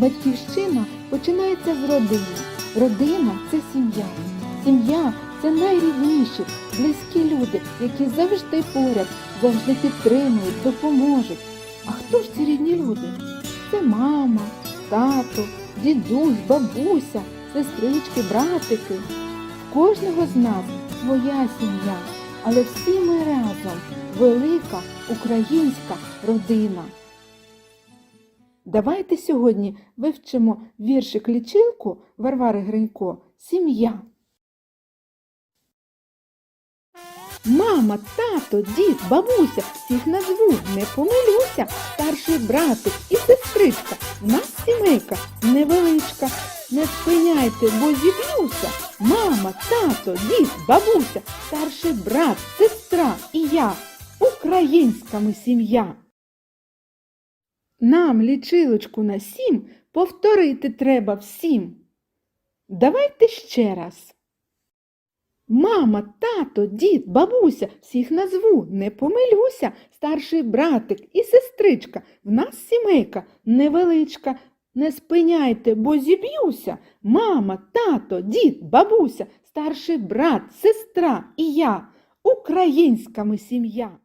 Батьківщина починається з родини. Родина це сім'я. Сім'я це найрідніші, близькі люди, які завжди поряд, завжди підтримують, допоможуть. А хто ж ці рідні люди? Це мама, тато, дідусь, бабуся, сестрички, братики. В кожного з нас своя сім'я, але всі ми разом велика українська родина. Давайте сьогодні вивчимо віршик лічилку Варвари Гринько Сім'я. Мама, тато, дід, бабуся, всіх назву, не помилюся, старший братик і сестричка, в нас сімейка невеличка. Не спиняйте, бо зіб'юся. Мама, тато, дід, бабуся, старший брат, сестра і я. Українська ми сім'я. Нам лічилочку на сім повторити треба всім. Давайте ще раз. Мама, тато, дід, бабуся, всіх назву, не помилюся, старший братик і сестричка, в нас сімейка невеличка. Не спиняйте, бо зіб'юся. Мама, тато, дід, бабуся, старший брат, сестра і я. Українська ми сім'я.